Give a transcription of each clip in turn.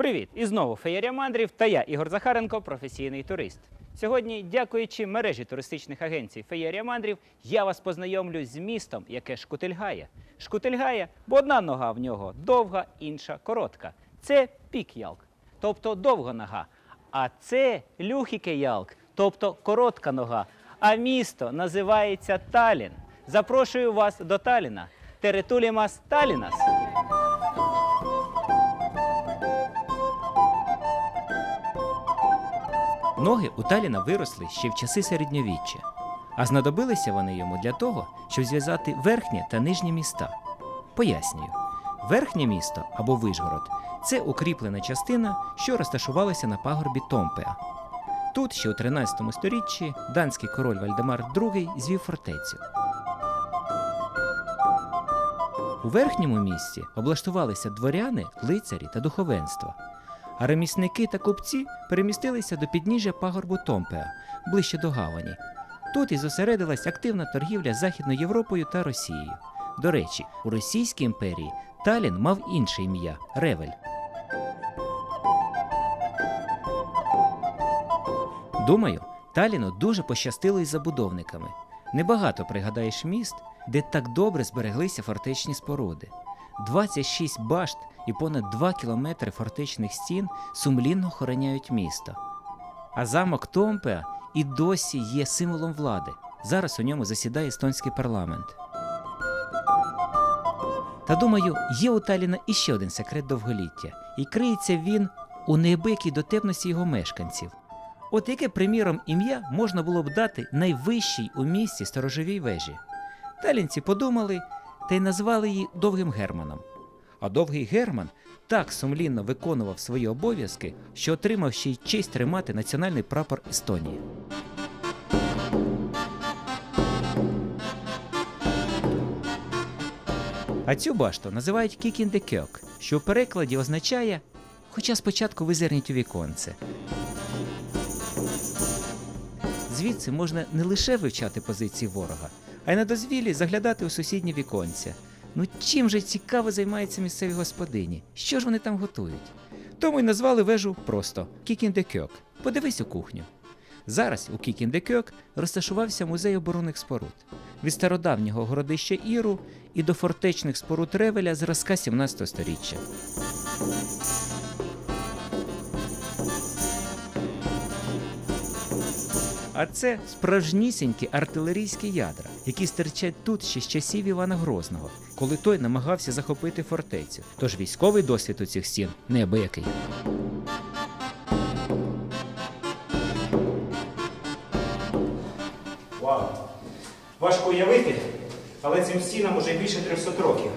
Привіт! І знову Феєрія Мандрів та я, Ігор Захаренко, професійний турист. Сьогодні, дякуючи мережі туристичних агенцій Феєрія Мандрів, я вас познайомлю з містом, яке шкутильгає. Шкутильгає, бо одна нога в нього довга, інша коротка. Це пік ялк, тобто довга нога. А це люхіке ялк, тобто коротка нога. А місто називається Талін. Запрошую вас до Таліна. Теретулімас Талінас. Ноги у Таліна виросли ще в часи середньовіччя, а знадобилися вони йому для того, щоб зв'язати верхнє та нижнє міста. Пояснюю, верхнє місто або Вишгород це укріплена частина, що розташувалася на пагорбі Томпеа. Тут ще у 13 сторіччі данський король Вальдемар II звів фортецю. У верхньому місці облаштувалися дворяни, лицарі та духовенство. А ремісники та купці перемістилися до підніжжя пагорбу Томпеа, ближче до гавані. Тут і зосередилась активна торгівля з Західною Європою та Росією. До речі, у Російській імперії Талін мав інше ім'я Ревель. Думаю, Таліну дуже пощастило із забудовниками. Небагато пригадаєш міст, де так добре збереглися фортечні споруди. 26 башт і понад 2 кілометри фортечних стін сумлінно охороняють місто. А замок Томпеа і досі є символом влади. Зараз у ньому засідає естонський парламент. Та думаю, є у Таліна іще один секрет довголіття, і криється він у неабиякій дотепності його мешканців. От яке, приміром, ім'я можна було б дати найвищій у місті сторожовій вежі. Талінці подумали та й назвали її Довгим Германом. А довгий Герман так сумлінно виконував свої обов'язки, що отримав ще й честь тримати національний прапор Естонії. А цю башту називають Кікіндекьок, що в перекладі означає, хоча спочатку визирніть у віконце. Звідси можна не лише вивчати позиції ворога, а й на дозвіллі заглядати у сусідні віконця. Ну чим же цікаво займаються місцеві господині? Що ж вони там готують? Тому й назвали вежу просто Кікіндекьок. Подивись у кухню. Зараз у Кікіндекьок розташувався музей оборонних споруд від стародавнього городища Іру і до фортечних споруд Ревеля зразка 17 століття. А це справжнісінькі артилерійські ядра, які стирчать тут ще з часів Івана Грозного, коли той намагався захопити фортецю. Тож військовий досвід у цих стін неабиякий. Вау! Важко уявити, але цим стінам уже більше 300 років.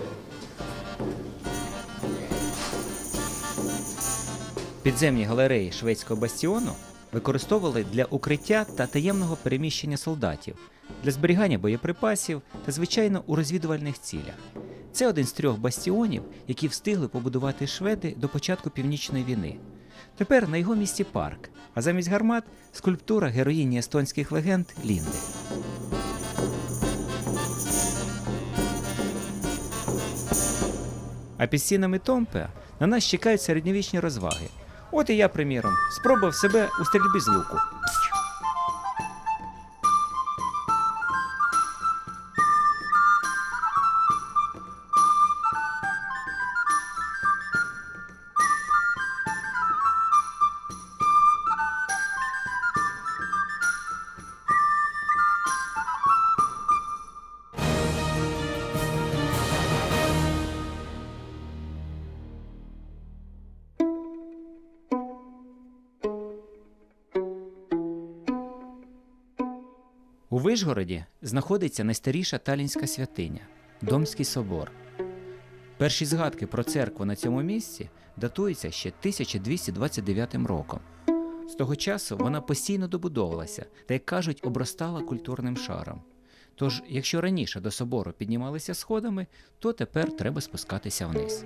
Підземні галереї шведського бастіону використовували для укриття та таємного переміщення солдатів, для зберігання боєприпасів та, звичайно, у розвідувальних цілях. Це один з трьох бастіонів, які встигли побудувати шведи до початку північної війни. Тепер на його місці парк, а замість гармат скульптура героїні естонських легенд Лінди. А під стінами Томпеа на нас чекають середньовічні розваги. От і я, приміром, спробував себе у стрільбі з луку. Вишгороді знаходиться найстаріша талінська святиня Домський собор. Перші згадки про церкву на цьому місці датуються ще 1229 роком. З того часу вона постійно добудовувалася та, як кажуть, обростала культурним шаром. Тож, якщо раніше до собору піднімалися сходами, то тепер треба спускатися вниз.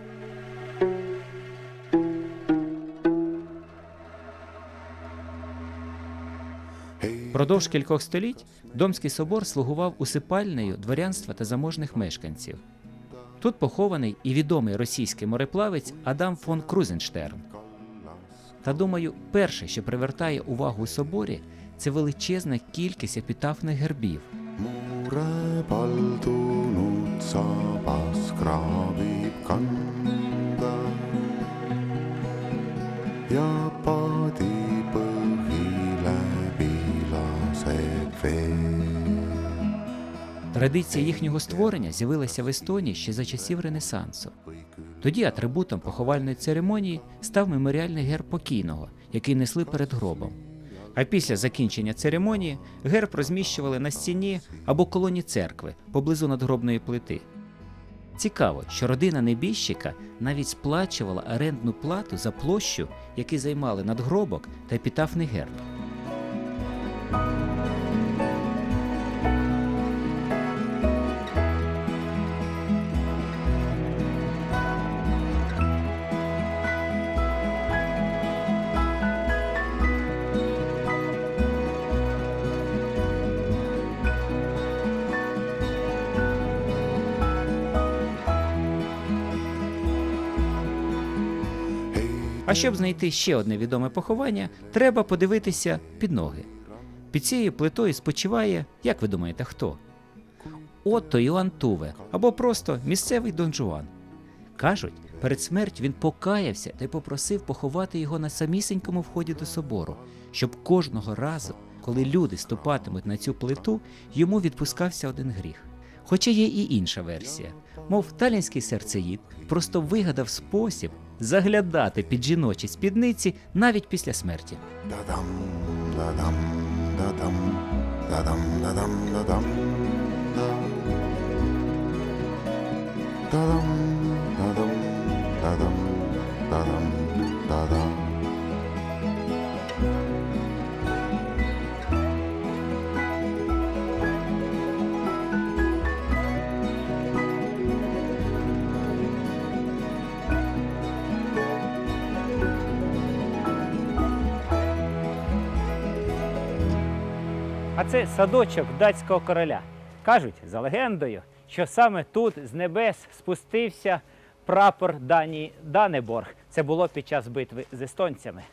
Продовж кількох століть Домський собор слугував усипальнею дворянства та заможних мешканців. Тут похований і відомий російський мореплавець Адам фон Крузенштерн. Та думаю, перше, що привертає увагу у соборі, це величезна кількість епітафних гербів. mure Традиція їхнього створення з'явилася в Естонії ще за часів Ренесансу. Тоді атрибутом поховальної церемонії став меморіальний герб покійного, який несли перед гробом. А після закінчення церемонії герб розміщували на стіні або колоні церкви поблизу надгробної плити. Цікаво, що родина небіжчика навіть сплачувала орендну плату за площу, яку займали надгробок та епітафний герб. А щоб знайти ще одне відоме поховання, треба подивитися під ноги. Під цією плитою спочиває, як ви думаєте, хто? Отто Іоанн Туве або просто місцевий Дон Жуан. Кажуть, перед смертю він покаявся та й попросив поховати його на самісінькому вході до собору, щоб кожного разу, коли люди ступатимуть на цю плиту, йому відпускався один гріх. Хоча є і інша версія. Мов талінський серцеїд просто вигадав спосіб заглядати під жіночі спідниці навіть після смерті. Да-дам, да-дам, да-дам, да-дам, да-дам, da-dam, це садочок датського короля. Кажуть, за легендою, що саме тут з небес спустився прапор Данії Данеборг. Це було під час битви з естонцями.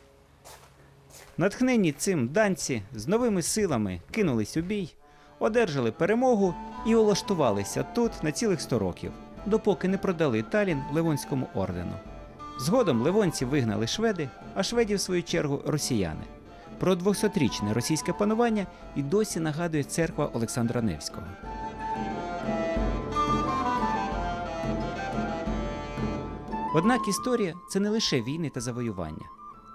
Натхнені цим данці з новими силами кинулись у бій, одержали перемогу і улаштувалися тут на цілих 100 років, допоки не продали Талін Ливонському ордену. Згодом ливонці вигнали шведи, а шведів, в свою чергу, росіяни. Про 200-річне російське панування і досі нагадує церква Олександра Невського. Однак історія це не лише війни та завоювання.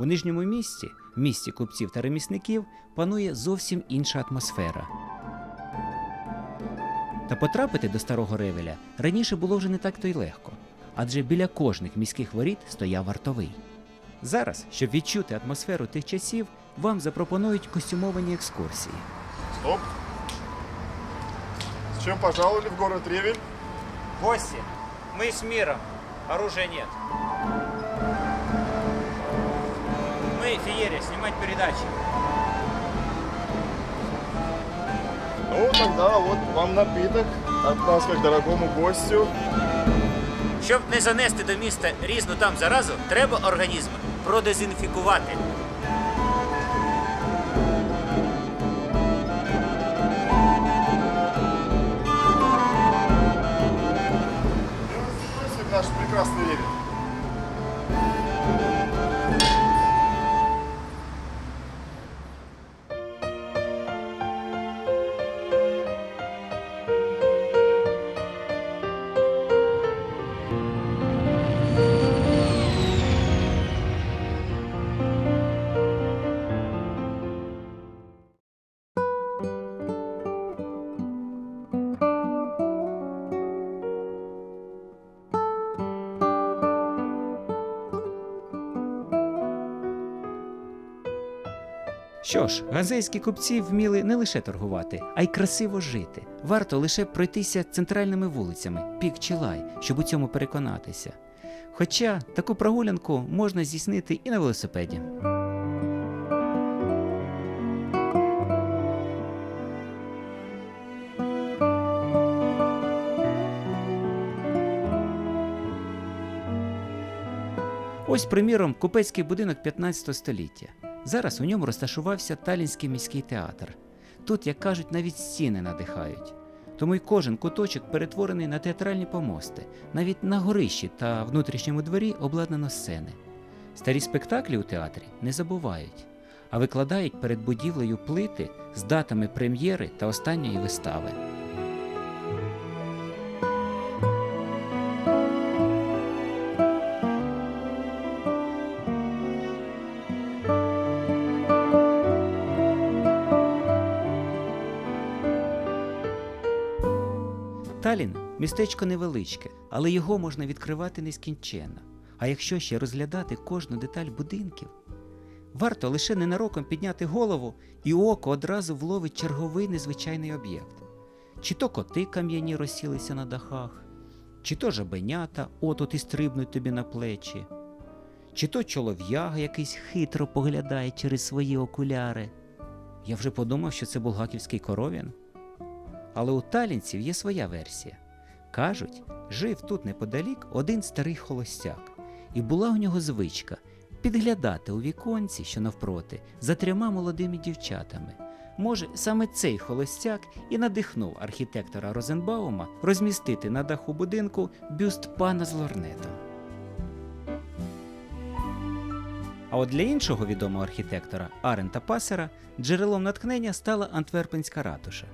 У нижньому місті, в місті купців та ремісників, панує зовсім інша атмосфера. Та потрапити до старого ревеля раніше було вже не так то й легко, адже біля кожних міських воріт стояв вартовий. Зараз, щоб відчути атмосферу тих часів, вам запропонують костюмовані екскурсії. Стоп. С чем пожаловали в город Ревель? Гости, мы с миром, оружия нет. Мы, Феерия, снимать передачи. Ну, тогда вот вам напиток от нас, как дорогому гостю. Щоб не занести до міста різну там заразу, треба організм продезінфікувати. Наш прекрасный Що ж, газейські купці вміли не лише торгувати, а й красиво жити. Варто лише пройтися центральними вулицями, пік чи лай, щоб у цьому переконатися. Хоча таку прогулянку можна здійснити і на велосипеді. Ось, приміром, купецький будинок 15 століття. Зараз у ньому розташувався Талінський міський театр. Тут, як кажуть, навіть стіни надихають. Тому й кожен куточок перетворений на театральні помости, навіть на горищі та внутрішньому дворі обладнано сцени. Старі спектаклі у театрі не забувають, а викладають перед будівлею плити з датами прем'єри та останньої вистави. Талін містечко невеличке, але його можна відкривати нескінченно. А якщо ще розглядати кожну деталь будинків, варто лише ненароком підняти голову, і око одразу вловить черговий незвичайний об'єкт. Чи то коти кам'яні розсілися на дахах, чи то жабенята от-от і стрибнуть тобі на плечі, чи то чолов'яга якийсь хитро поглядає через свої окуляри. Я вже подумав, що це булгаківський коров'ян. Але у талінців є своя версія. Кажуть, жив тут неподалік один старий холостяк, і була у нього звичка підглядати у віконці, що навпроти, за трьома молодими дівчатами. Може, саме цей холостяк і надихнув архітектора Розенбаума розмістити на даху будинку бюст пана з лорнетом. А от для іншого відомого архітектора Арента Пасера джерелом натхнення стала Антверпенська ратуша.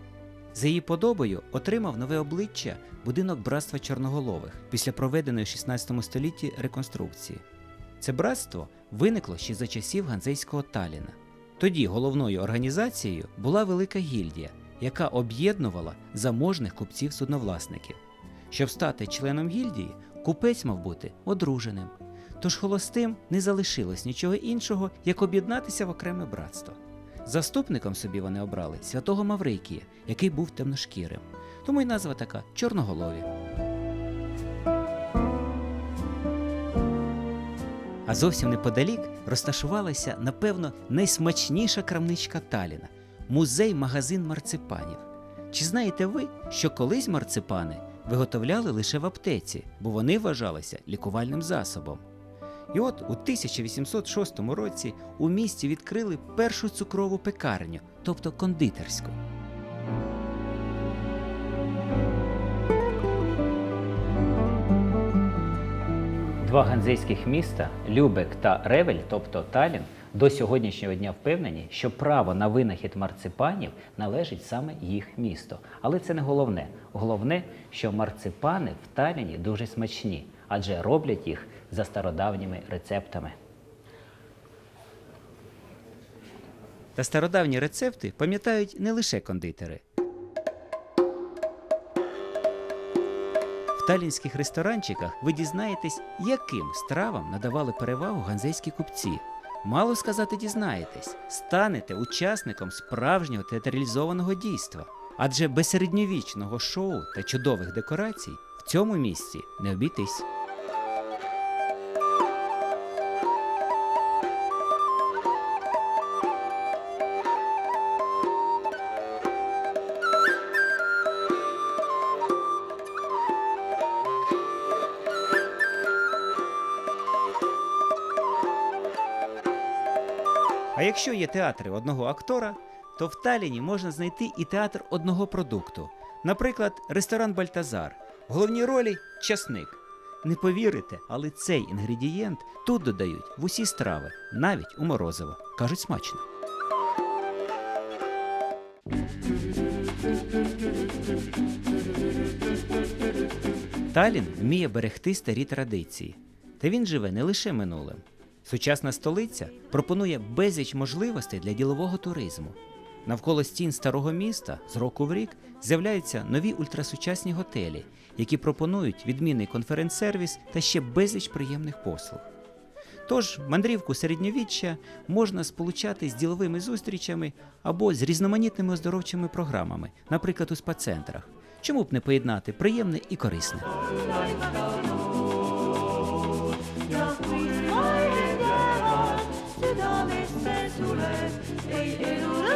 За її подобою отримав нове обличчя будинок братства Чорноголових після проведеної в 16 столітті реконструкції. Це братство виникло ще за часів ганзейського Таліна. Тоді головною організацією була велика гільдія, яка об'єднувала заможних купців-судновласників. Щоб стати членом гільдії, купець мав бути одруженим. Тож холостим не залишилось нічого іншого, як об'єднатися в окреме братство. Заступником собі вони обрали святого Маврикія, який був темношкірим. Тому й назва така чорноголові. А зовсім неподалік розташувалася, напевно, найсмачніша крамничка Таліна музей-магазин марципанів. Чи знаєте ви, що колись марципани виготовляли лише в аптеці, бо вони вважалися лікувальним засобом? І от у 1806 році у місті відкрили першу цукрову пекарню, тобто кондитерську. Два ганзейських міста Любек та Ревель, тобто Талін, до сьогоднішнього дня впевнені, що право на винахід марципанів належить саме їх місту. Але це не головне. Головне, що марципани в Таліні дуже смачні, адже роблять їх за стародавніми рецептами. Та стародавні рецепти пам'ятають не лише кондитери. В талінських ресторанчиках ви дізнаєтесь, яким стравам надавали перевагу ганзейські купці. Мало сказати, дізнаєтесь, станете учасником справжнього театралізованого дійства. Адже без середньовічного шоу та чудових декорацій в цьому місці не обійтись. Якщо є театри одного актора, то в Таліні можна знайти і театр одного продукту. Наприклад, ресторан Бальтазар. В головній ролі часник. Не повірите, але цей інгредієнт тут додають в усі страви, навіть у морозиво. Кажуть, смачно. Талін вміє берегти старі традиції. Та він живе не лише минулим. Сучасна столиця пропонує безліч можливостей для ділового туризму. Навколо стін старого міста з року в рік з'являються нові ультрасучасні готелі, які пропонують відмінний конференц-сервіс та ще безліч приємних послуг. Тож мандрівку середньовіччя можна сполучати з діловими зустрічами або з різноманітними оздоровчими програмами, наприклад, у спа-центрах. Чому б не поєднати приємне і корисне? У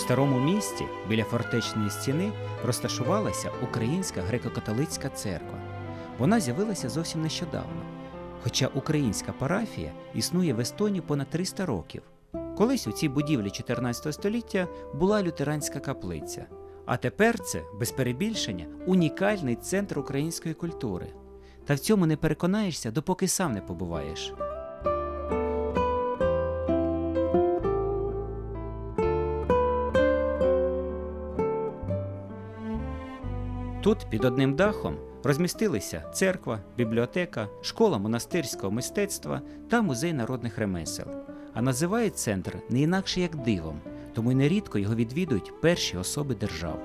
старому місті біля фортечної стіни розташувалася Українська греко-католицька церква. Вона з'явилася зовсім нещодавно. Хоча українська парафія існує в Естонії понад 300 років. Колись у цій будівлі 14 століття була лютеранська каплиця. А тепер це, без перебільшення, унікальний центр української культури. Та в цьому не переконаєшся, допоки сам не побуваєш. Тут під одним дахом розмістилися церква, бібліотека, школа монастирського мистецтва та музей народних ремесел. А називають центр не інакше як дивом, тому й нерідко його відвідують перші особи держав.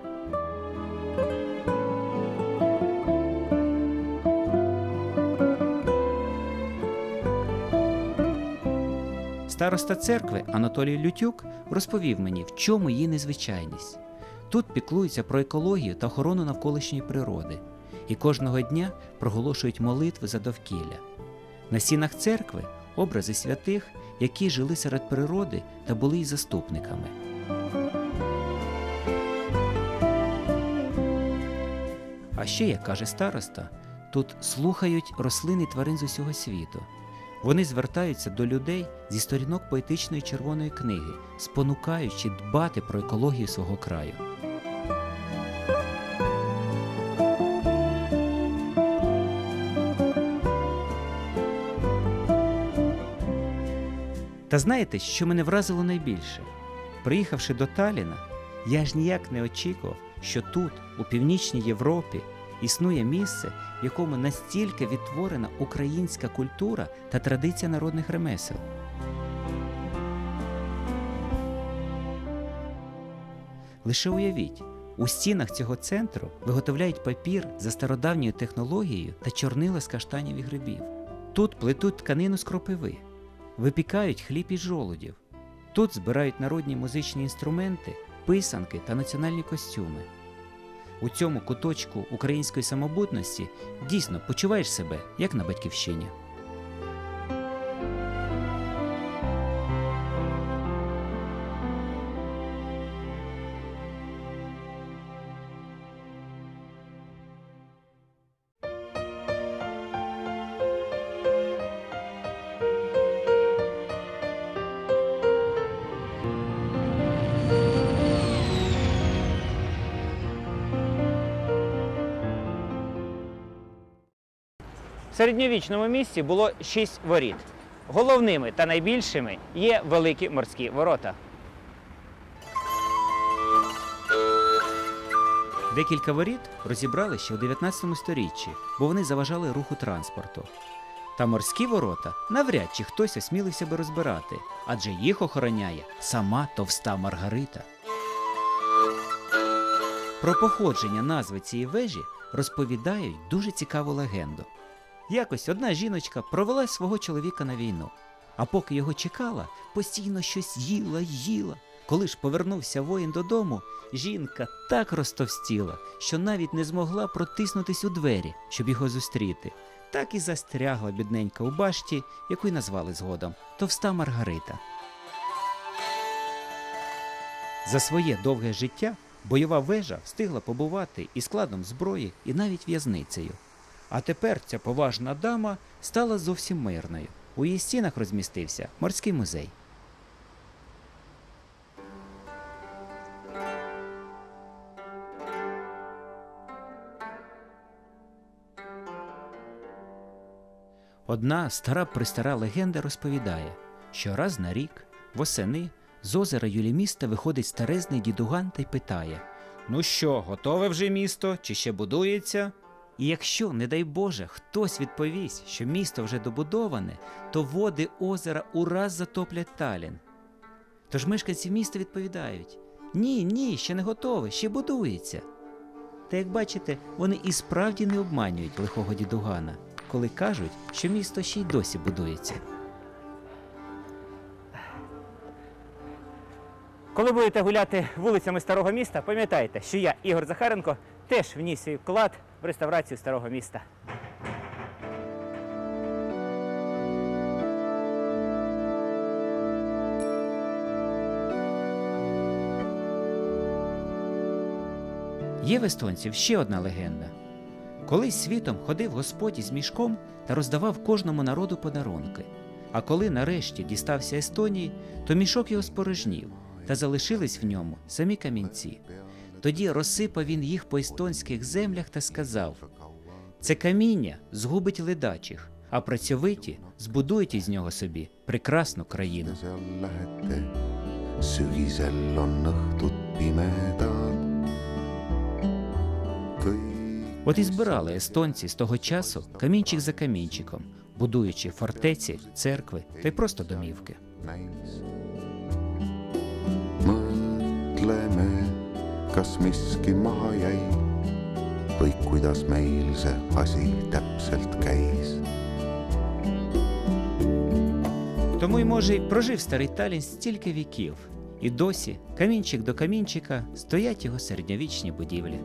Староста церкви Анатолій Лютюк розповів мені, в чому її незвичайність. Тут піклуються про екологію та охорону навколишньої природи, і кожного дня проголошують молитви за довкілля. На стінах церкви образи святих, які жили серед природи та були її заступниками. А ще, як каже староста, тут слухають рослин і тварин з усього світу. Вони звертаються до людей зі сторінок поетичної червоної книги, спонукаючи дбати про екологію свого краю. Та знаєте, що мене вразило найбільше? Приїхавши до Таліна, я ж ніяк не очікував, що тут, у північній Європі, існує місце, в якому настільки відтворена українська культура та традиція народних ремесел. Лише уявіть, у стінах цього центру виготовляють папір за стародавньою технологією та чорнила з каштанів і грибів. Тут плетуть тканину з кропиви, випікають хліб із жолудів. Тут збирають народні музичні інструменти, писанки та національні костюми. У цьому куточку української самобутності дійсно почуваєш себе як на батьківщині. Середньовічному місті було шість воріт. Головними та найбільшими є великі морські ворота. Декілька воріт розібрали ще у 19 сторіччі, бо вони заважали руху транспорту. Та морські ворота навряд чи хтось осмілився би розбирати, адже їх охороняє сама товста Маргарита. Про походження назви цієї вежі розповідають дуже цікаву легенду. Якось одна жіночка провела свого чоловіка на війну, а поки його чекала, постійно щось їла й їла. Коли ж повернувся воїн додому, жінка так розтовстіла, що навіть не змогла протиснутись у двері, щоб його зустріти. Так і застрягла бідненька у башті, яку й назвали згодом товста Маргарита. За своє довге життя бойова вежа встигла побувати і складом зброї, і навіть в'язницею. А тепер ця поважна дама стала зовсім мирною. У її стінах розмістився морський музей. Одна стара пристара легенда розповідає, що раз на рік, восени, з озера Юліміста виходить старезний дідуган та й питає: Ну що, готове вже місто, чи ще будується? І якщо, не дай Боже, хтось відповість, що місто вже добудоване, то води озера ураз затоплять Талін. Тож мешканці міста відповідають: Ні, ні, ще не готове, ще будується. Та як бачите, вони і справді не обманюють лихого дідугана, коли кажуть, що місто ще й досі будується. Коли будете гуляти вулицями старого міста, пам'ятайте, що я, Ігор Захаренко, теж вніс свій вклад в реставрацію старого міста. Є в естонців ще одна легенда. Колись світом ходив Господь із мішком та роздавав кожному народу подарунки. А коли нарешті дістався Естонії, то мішок його спорожнів, та залишились в ньому самі камінці. Тоді розсипав він їх по естонських землях та сказав: це каміння згубить ледачих, а працьовиті збудують із нього собі прекрасну країну. От і збирали естонці з того часу камінчик за камінчиком, будуючи фортеці, церкви та й просто домівки. Kas miski maha jäi või kuidas meil see asi täpselt käis. Тому й може й прожив старий Талін стільки віків, і досі камінчик до камінчика стоять його середньовічні будівлі.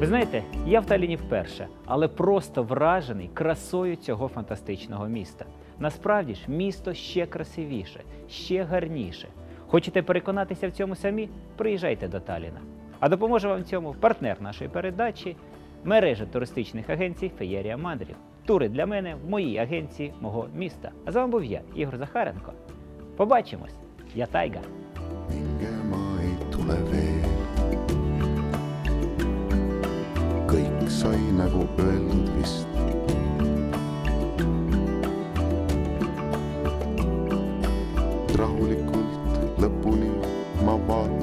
Ви знаєте, я в Таліні вперше, але просто вражений красою цього фантастичного міста. Насправді ж, місто ще красивіше, ще гарніше. Хочете переконатися в цьому самі? Приїжджайте до Таліна. А допоможе вам в цьому партнер нашої передачі, мережа туристичних агенцій Феєрія Мандрів. Тури для мене в моїй агенції мого міста. А з вами був я, Ігор Захаренко. Побачимось! Я Тайга. kõik sai nagu öeldud vist. Rahulikult lõpuni ma vaatan.